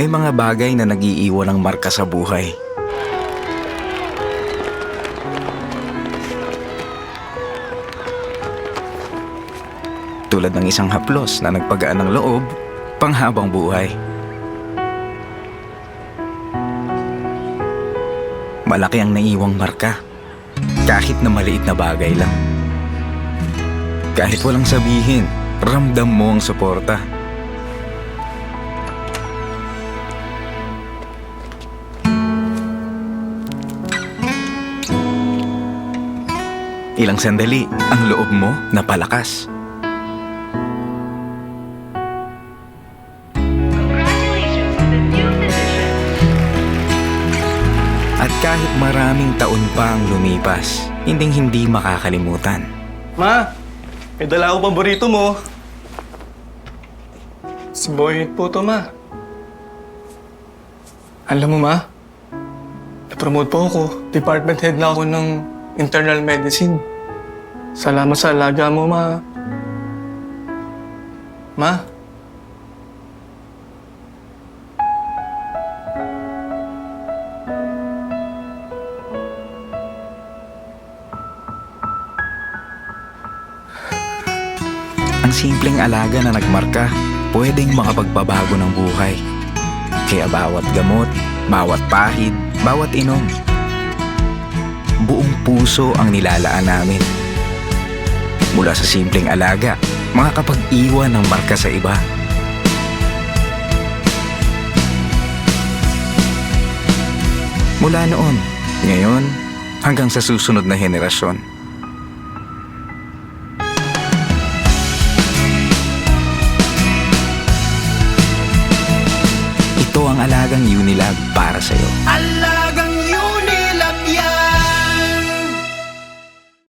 May mga bagay na nag-iiwan ng marka sa buhay. Tulad ng isang haplos na nagpagaan ng loob, panghabang buhay. Malaki ang naiwang marka, kahit na maliit na bagay lang. Kahit walang sabihin, ramdam mo ang suporta. Ilang sandali, ang loob mo napalakas. Congratulations on the new position. At kahit maraming taon pa ang lumipas, hinding hindi makakalimutan. Ma, may dala ako paborito mo. Si Boyet po to, ma. Alam mo, ma, na-promote po ako. Department head na ako ng internal medicine. Salamat sa alaga mo, ma. Ma, Ang simpleng alaga na nagmarka, pwedeng makapagbabago ng buhay. Kaya bawat gamot, bawat pahid, bawat inom, buong puso ang nilalaan namin. Mula sa simpleng alaga, makakapag-iwan ng marka sa iba. Mula noon, ngayon, hanggang sa susunod na henerasyon. Ito ang alagang Unilag para sa'yo. Alagang